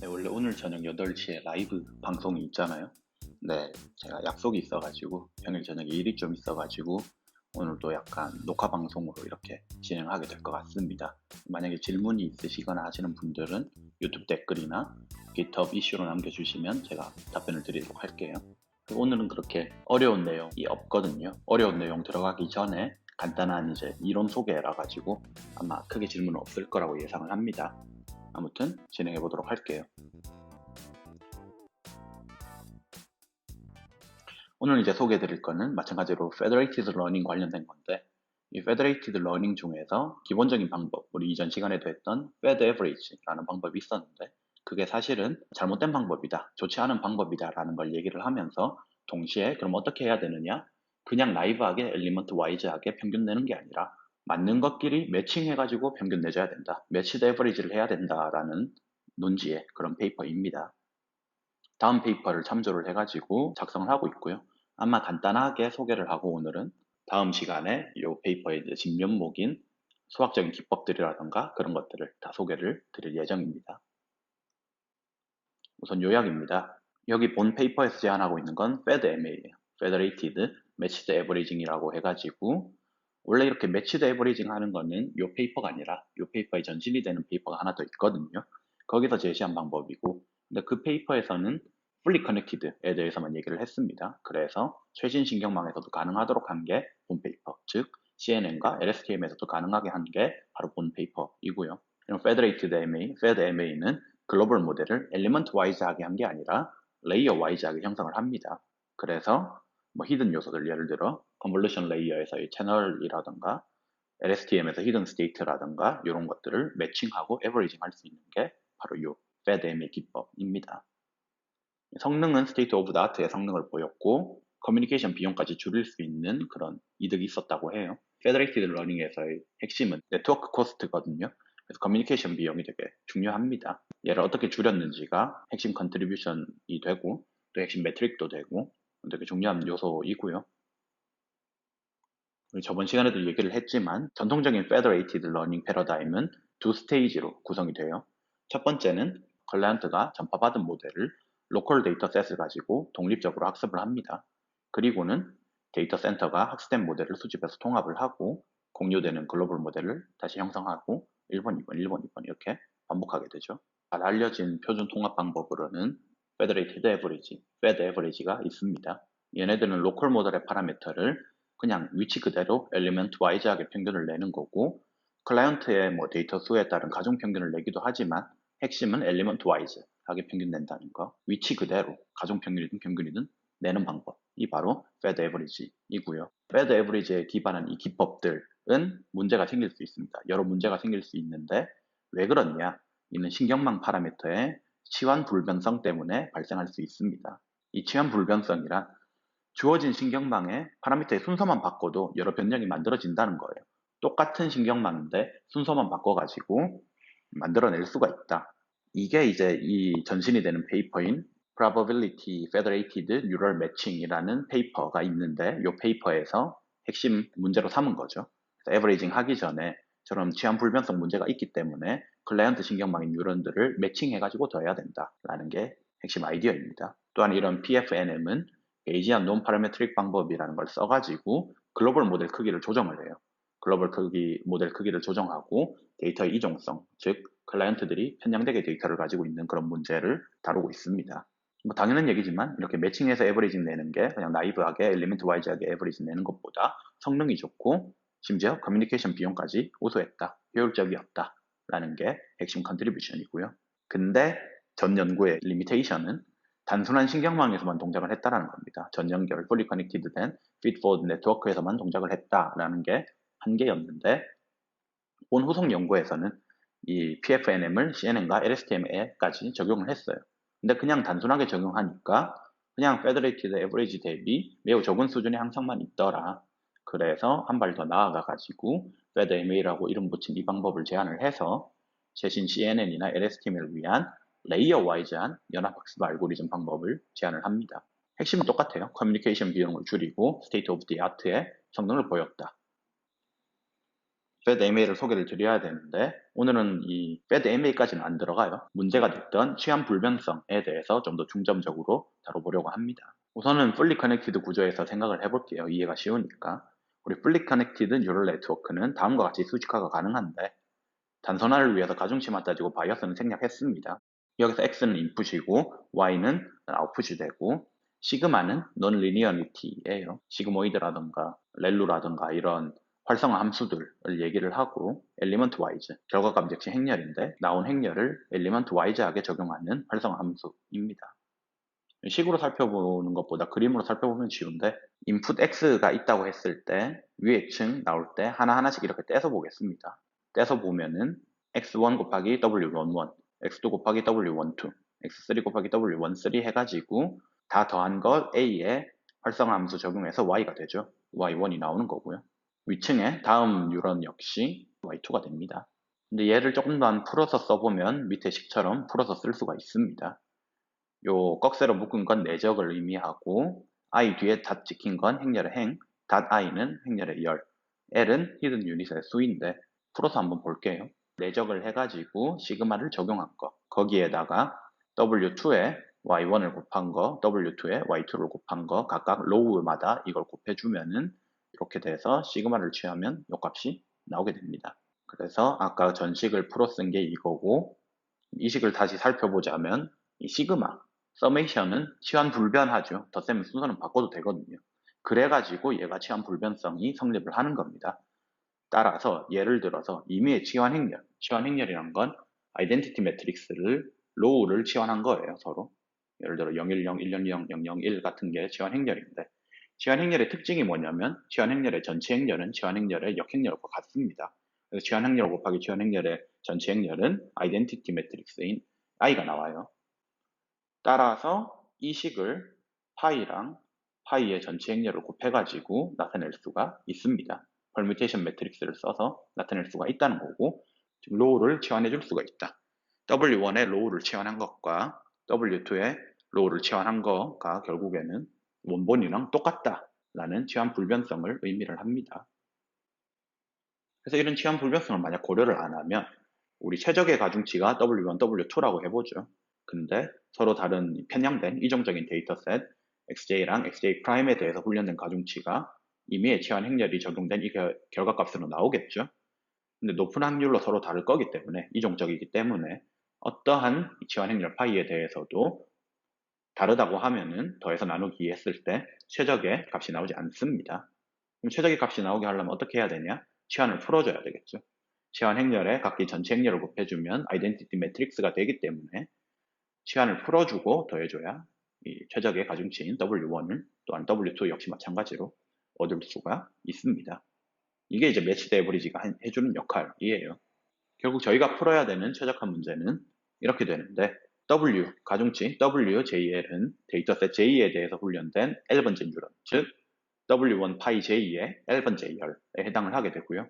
네, 원래 오늘 저녁 8시에 라이브 방송이 있잖아요. 네, 제가 약속이 있어가지고, 평일 저녁에 일이 좀 있어가지고, 오늘도 약간 녹화 방송으로 이렇게 진행하게 될 것 같습니다. 만약에 질문이 있으시거나 하시는 분들은 유튜브 댓글이나 GitHub 이슈로 남겨주시면 제가 답변을 드리도록 할게요. 오늘은 그렇게 어려운 내용이 없거든요. 어려운 내용 들어가기 전에 간단한 이제 이론 소개라 가지고 아마 크게 질문은 없을 거라고 예상을 합니다. 아무튼 진행해 보도록 할게요. 오늘 이제 소개해 드릴 거는 마찬가지로 Federated Learning 관련된 건데 이 Federated Learning 중에서 기본적인 방법, 우리 이전 시간에도 했던 Fed Average라는 방법이 있었는데 그게 사실은 잘못된 방법이다, 좋지 않은 방법이다라는 걸 얘기를 하면서 동시에 그럼 어떻게 해야 되느냐? 그냥 라이브하게 엘리먼트 와이즈하게 평균 내는 게 아니라 맞는 것끼리 매칭해가지고 평균 내줘야 된다. 매치드 에버리지를 해야 된다라는 논지의 그런 페이퍼입니다. 다음 페이퍼를 참조를 해가지고 작성을 하고 있고요. 아마 간단하게 소개를 하고 오늘은 다음 시간에 이 페이퍼의 이제 진면목인 수학적인 기법들이라던가 그런 것들을 다 소개를 드릴 예정입니다. 우선 요약입니다. 여기 본 페이퍼에서 제안하고 있는 건 FEDMA예요. Federated Matched Averaging이라고 해가지고 원래 이렇게 매치드 에버리징 하는 거는 이 페이퍼가 아니라 이 페이퍼에 전신이 되는 페이퍼가 하나 더 있거든요. 거기서 제시한 방법이고 근데 그 페이퍼에서는 fully connected에 대해서만 얘기를 했습니다. 그래서 최신 신경망에서도 가능하도록 한 게 본 페이퍼, 즉 CNN과 LSTM에서도 가능하게 한 게 바로 본 페이퍼이고요. 이런 Federated MA, Fed MA는 글로벌 모델을 엘리먼트 와이즈하게 한 게 아니라 레이어 와이즈하게 형성을 합니다. 그래서 뭐 히든 요소들 예를 들어 컨볼루션 레이어에서의 채널이라던가 LSTM에서 히든 스테이트라던가 이런 것들을 매칭하고 에버리징 할 수 있는 게 바로 이 FEDM의 기법입니다. 성능은 스테이트 오브 더 아트의 성능을 보였고 커뮤니케이션 비용까지 줄일 수 있는 그런 이득이 있었다고 해요. 페더레이티드 러닝에서의 핵심은 네트워크 코스트거든요. 그래서 커뮤니케이션 비용이 되게 중요합니다. 얘를 어떻게 줄였는지가 핵심 컨트리뷰션이 되고 또 핵심 매트릭도 되고 되게 중요한 요소이고요. 우리 저번 시간에도 얘기를 했지만 전통적인 Federated Learning 패러다임은 두 스테이지로 구성이 돼요. 첫 번째는 클라이언트가 전파받은 모델을 로컬 데이터셋을 가지고 독립적으로 학습을 합니다. 그리고는 데이터 센터가 학습된 모델을 수집해서 통합을 하고 공유되는 글로벌 모델을 다시 형성하고 1번, 2번, 1번, 2번 이렇게 반복하게 되죠. 잘 알려진 표준 통합 방법으로는 Federated Average, Fed Average가 있습니다. 얘네들은 로컬 모델의 파라미터를 그냥 위치 그대로 엘리먼트 와이즈하게 평균을 내는 거고 클라이언트의 뭐 데이터 수에 따른 가중 평균을 내기도 하지만 핵심은 엘리먼트 와이즈 하게 평균 낸다는 거 위치 그대로 가중 평균이든 평균이든 내는 방법이 바로 Fed Average이고요. Fed Average에 기반한 이 기법들은 문제가 생길 수 있습니다. 여러 문제가 생길 수 있는데 왜 그러냐? 이는 신경망 파라미터의 치환 불변성 때문에 발생할 수 있습니다. 이 치환 불변성이란 주어진 신경망의 파라미터의 순서만 바꿔도 여러 변형이 만들어진다는 거예요. 똑같은 신경망인데 순서만 바꿔가지고 만들어낼 수가 있다. 이게 이제 이 전신이 되는 페이퍼인 Probability Federated Neural Matching이라는 페이퍼가 있는데 이 페이퍼에서 핵심 문제로 삼은 거죠. 에버리징 하기 전에 저런 치안 불변성 문제가 있기 때문에 클라이언트 신경망인 뉴런들을 매칭해가지고 더해야 된다라는 게 핵심 아이디어입니다. 또한 이런 PFNM은 베이지안 논 파라메트릭 방법이라는 걸 써가지고 글로벌 모델 크기를 조정을 해요. 글로벌 크기 모델 크기를 조정하고 데이터의 이종성, 즉 클라이언트들이 편향되게 데이터를 가지고 있는 그런 문제를 다루고 있습니다. 뭐 당연한 얘기지만 이렇게 매칭해서 에버리징 내는 게 그냥 나이브하게 엘리멘트 와이즈하게 에버리징 내는 것보다 성능이 좋고 심지어 커뮤니케이션 비용까지 우수했다, 효율적이었다 라는 게 핵심 컨트리뷰션이고요. 근데 전 연구의 리미테이션은 단순한 신경망에서만 동작을 했다라는 겁니다. 전 연결, fully connected 된 feedforward 네트워크에서만 동작을 했다라는 게 한계였는데 본 후속 연구에서는 이 PFNM을 CNN과 LSTM에까지 적용을 했어요. 근데 그냥 단순하게 적용하니까 그냥 Federated Average 대비 매우 적은 수준의 항상만 있더라. 그래서 한 발 더 나아가 가지고 FedMA라고 이름 붙인 이 방법을 제안을 해서 최신 CNN이나 LSTM을 위한 레이어 와이즈한 연합학습 알고리즘 방법을 제안을 합니다. 핵심은 똑같아요. 커뮤니케이션 비용을 줄이고 스테이트 오브 디 아트의 성능을 보였다. FedMA를 소개를 드려야 되는데 오늘은 이 FedMA까지는 안 들어가요. 문제가 됐던 취한 불변성에 대해서 좀 더 중점적으로 다뤄보려고 합니다. 우선은 fully connected 구조에서 생각을 해볼게요. 이해가 쉬우니까. 우리 fully connected neural network는 다음과 같이 수직화가 가능한데 단순화를 위해서 가중치만 따지고 바이어스는 생략했습니다. 여기서 x는 인풋이고 y는 아웃풋이 되고 시그마는 non-linearity예요. 시그모이드라든가 렐루라든가 이런 활성화 함수들을 얘기를 하고 엘리먼트 와이즈 결과값 역시 행렬인데 나온 행렬을 엘리먼트 와이즈하게 적용하는 활성화 함수입니다. 식으로 살펴보는 것보다 그림으로 살펴보면 쉬운데 인풋 x가 있다고 했을 때 위에 층 나올 때 하나하나씩 이렇게 떼서 보겠습니다. 떼서 보면은 x1 곱하기 w11, x2 곱하기 w12, x3 곱하기 w13 해가지고 다 더한 걸 a에 활성화 함수 적용해서 y가 되죠. y1이 나오는 거고요. 위층에 다음 뉴런 역시 y2가 됩니다. 근데 얘를 조금 더 풀어서 써보면 밑에 식처럼 풀어서 쓸 수가 있습니다. 요 꺽쇠로 묶은 건 내적을 의미하고 i 뒤에 닷 찍힌 건 행렬의 행, 닷 i는 행렬의 열, l은 히든 유닛의 수인데 풀어서 한번 볼게요. 내적을 해가지고 시그마를 적용한 거 거기에다가 w2에 y1을 곱한 거, w2에 y2를 곱한 거 각각 로우마다 이걸 곱해주면은 이렇게 돼서 시그마를 취하면 요 값이 나오게 됩니다. 그래서 아까 전식을 풀어 쓴 게 이거고 이 식을 다시 살펴보자면 이 시그마 서메이션은 치환 불변하죠. 덧셈 순서는 바꿔도 되거든요. 그래가지고 얘가 치환 불변성이 성립을 하는 겁니다. 따라서 예를 들어서 임의의 치환 행렬, 치환 행렬이란 건 아이덴티티 매트릭스를 로우를 치환한 거예요, 서로. 예를 들어 010, 100, 001 같은 게 치환 행렬인데 치환 행렬의 특징이 뭐냐면 치환 행렬의 전체 행렬은 치환 행렬의 역행렬과 같습니다. 그래서 치환 행렬 곱하기 치환 행렬의 전체 행렬은 아이덴티티 매트릭스인 i가 나와요. 따라서 이 식을 파이랑 파이의 전체 행렬을 곱해가지고 나타낼 수가 있습니다. 퍼뮤테이션 매트릭스를 써서 나타낼 수가 있다는 거고 지금 로우를 치환해 줄 수가 있다. W1에 로우를 치환한 것과 W2에 로우를 치환한 거가 결국에는 원본이랑 똑같다라는 치환 불변성을 의미를 합니다. 그래서 이런 치환 불변성을 만약 고려를 안 하면 우리 최적의 가중치가 W1, W2라고 해보죠. 근데 서로 다른 편향된 이정적인 데이터셋 XJ랑 XJ 프라임에 대해서 훈련된 가중치가 임의의 치환 행렬이 적용된 이 결 과값으로 나오겠죠. 근데 높은 확률로 서로 다를 거기 때문에 이종적이기 때문에 어떠한 치환 행렬 파이에 대해서도 다르다고 하면은 더해서 나누기 했을 때 최적의 값이 나오지 않습니다. 그럼 최적의 값이 나오게 하려면 어떻게 해야 되냐? 치환을 풀어줘야 되겠죠. 치환 행렬에 각기 전체 행렬을 곱해주면 아이덴티티 매트릭스가 되기 때문에 치환을 풀어주고 더해줘야 이 최적의 가중치인 W1을 또한 W2 역시 마찬가지로 얻을 수가 있습니다. 이게 이제 매치 데브리지가 해주는 역할이에요. 결국 저희가 풀어야 되는 최적화 문제는 이렇게 되는데 W, 가중치 W, JL은 데이터셋 J에 대해서 훈련된 L번째 뉴런, 즉 W1 파이 J의 L번째 열에 해당을 하게 되고요.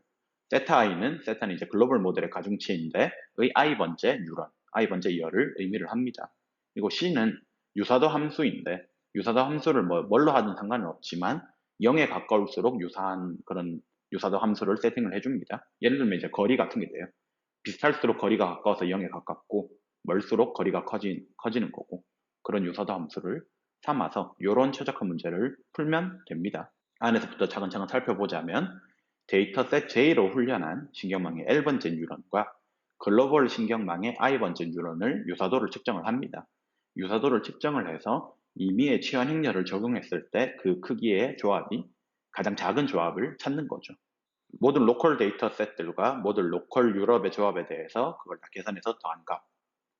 세타 i는 세타는 이제 글로벌 모델의 가중치인데 의 i번째 뉴런, i번째 열을 의미를 합니다. 그리고 C는 유사도 함수인데 유사도 함수를 뭐 뭘로 하든 상관은 없지만 0에 가까울수록 유사한 그런 유사도 함수를 세팅을 해줍니다. 예를 들면 이제 거리 같은 게 돼요. 비슷할수록 거리가 가까워서 0에 가깝고 멀수록 거리가 커지, 커지는 거고 그런 유사도 함수를 삼아서 이런 최적화 문제를 풀면 됩니다. 안에서부터 차근차근 살펴보자면 데이터셋 J로 훈련한 신경망의 L번째 뉴런과 글로벌 신경망의 I번째 뉴런을 유사도를 측정을 합니다. 유사도를 측정을 해서 임의의 치환 행렬을 적용했을 때 그 크기의 조합이 가장 작은 조합을 찾는 거죠. 모든 로컬 데이터 셋들과 모든 로컬 유럽의 조합에 대해서 그걸 다 계산해서 더한 값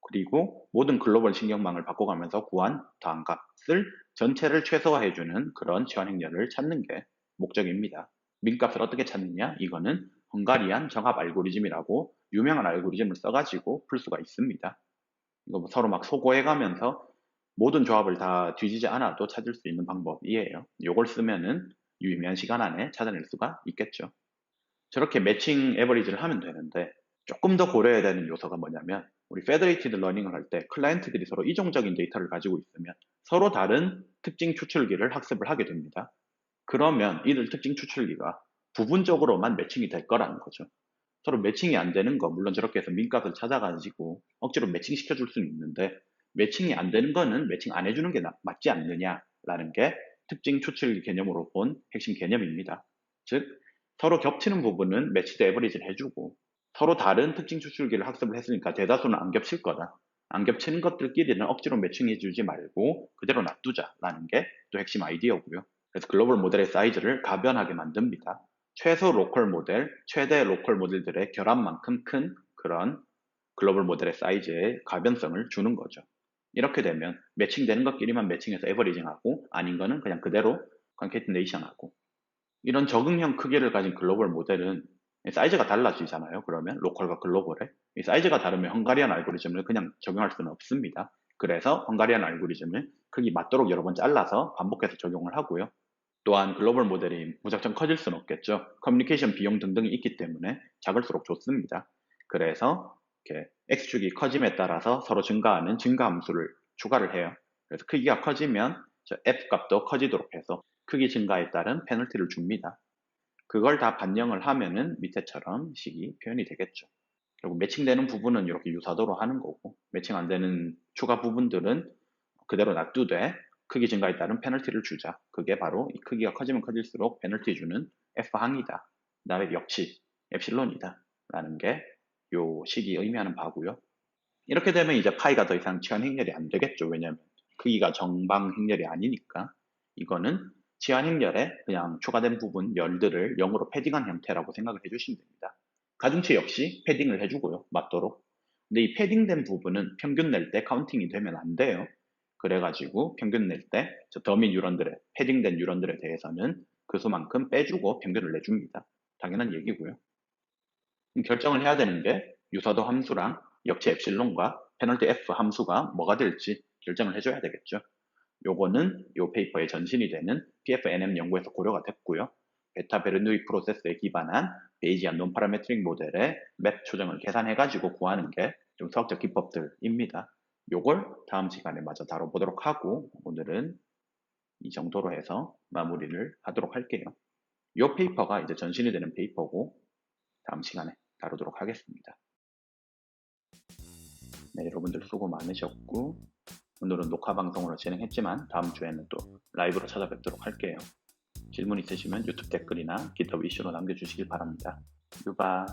그리고 모든 글로벌 신경망을 바꿔가면서 구한 더한 값을 전체를 최소화해주는 그런 치환 행렬을 찾는 게 목적입니다. 민값을 어떻게 찾느냐? 이거는 헝가리안 정합 알고리즘이라고 유명한 알고리즘을 써가지고 풀 수가 있습니다. 이거 뭐 서로 막 소고해가면서 모든 조합을 다 뒤지지 않아도 찾을 수 있는 방법이에요. 이걸 쓰면은 유의미한 시간 안에 찾아낼 수가 있겠죠. 저렇게 매칭 에버리지를 하면 되는데 조금 더 고려해야 되는 요소가 뭐냐면 우리 페더레이티드 러닝을 할 때 클라이언트들이 서로 이종적인 데이터를 가지고 있으면 서로 다른 특징 추출기를 학습을 하게 됩니다. 그러면 이들 특징 추출기가 부분적으로만 매칭이 될 거라는 거죠. 서로 매칭이 안 되는 거, 물론 저렇게 해서 민값을 찾아가지고 억지로 매칭 시켜 줄 수는 있는데, 매칭이 안 되는 거는 매칭 안 해주는 게 나- 맞지 않느냐라는 게 특징 추출 개념으로 본 핵심 개념입니다. 즉, 서로 겹치는 부분은 매치드 에버리지를 해주고, 서로 다른 특징 추출기를 학습을 했으니까 대다수는 안 겹칠 거다. 안 겹치는 것들끼리는 억지로 매칭해주지 말고 그대로 놔두자라는 게 또 핵심 아이디어고요. 그래서 글로벌 모델의 사이즈를 가변하게 만듭니다. 최소 로컬 모델, 최대 로컬 모델들의 결합만큼 큰 그런 글로벌 모델의 사이즈의 가변성을 주는 거죠. 이렇게 되면 매칭되는 것끼리만 매칭해서 에버리징하고 아닌 거는 그냥 그대로 컨케이트네이션하고 이런 적응형 크기를 가진 글로벌 모델은 사이즈가 달라지잖아요. 그러면 로컬과 글로벌에 이 사이즈가 다르면 헝가리안 알고리즘을 그냥 적용할 수는 없습니다. 그래서 헝가리안 알고리즘을 크기 맞도록 여러 번 잘라서 반복해서 적용을 하고요. 또한 글로벌 모델이 무작정 커질 수는 없겠죠. 커뮤니케이션 비용 등등이 있기 때문에 작을수록 좋습니다. 그래서 이렇게 x축이 커짐에 따라서 서로 증가하는 증가 함수를 추가를 해요. 그래서 크기가 커지면 저 f 값도 커지도록 해서 크기 증가에 따른 페널티를 줍니다. 그걸 다 반영을 하면은 밑에처럼 식이 표현이 되겠죠. 그리고 매칭되는 부분은 이렇게 유사도로 하는 거고 매칭 안 되는 추가 부분들은 그대로 놔두되 크기 증가에 따른 페널티를 주자. 그게 바로 이 크기가 커지면 커질수록 페널티 주는 F항이다. 그 다음에 역시 엡실론이다. 라는 게 요 식이 의미하는 바고요. 이렇게 되면 이제 파이가 더 이상 치환 행렬이 안 되겠죠. 왜냐하면 크기가 정방 행렬이 아니니까 이거는 치환 행렬에 그냥 추가된 부분 열들을 0으로 패딩한 형태라고 생각을 해주시면 됩니다. 가중치 역시 패딩을 해주고요. 맞도록. 근데 이 패딩된 부분은 평균 낼 때 카운팅이 되면 안 돼요. 그래가지고 평균 낼 때 저 더미 뉴런들의 패딩된 뉴런들에 대해서는 그 수만큼 빼주고 평균을 내줍니다. 당연한 얘기고요. 결정을 해야 되는 게 유사도 함수랑 역체 엡실론과 페널티 F 함수가 뭐가 될지 결정을 해줘야 되겠죠. 요거는 요 페이퍼의 전신이 되는 PFNM 연구에서 고려가 됐고요. 베타 베르누이 프로세스에 기반한 베이지안 논파라메트릭 모델의 맵 조정을 계산해가지고 구하는 게 좀 수학적 기법들입니다. 요걸 다음 시간에 마저 다뤄보도록 하고 오늘은 이 정도로 해서 마무리를 하도록 할게요. 이 페이퍼가 이제 전신이 되는 페이퍼고 다음 시간에 다루도록 하겠습니다. 네, 여러분들 수고 많으셨고 오늘은 녹화 방송으로 진행했지만 다음 주에는 또 라이브로 찾아뵙도록 할게요. 질문 있으시면 유튜브 댓글이나 기타 이슈로 남겨주시길 바랍니다. 유바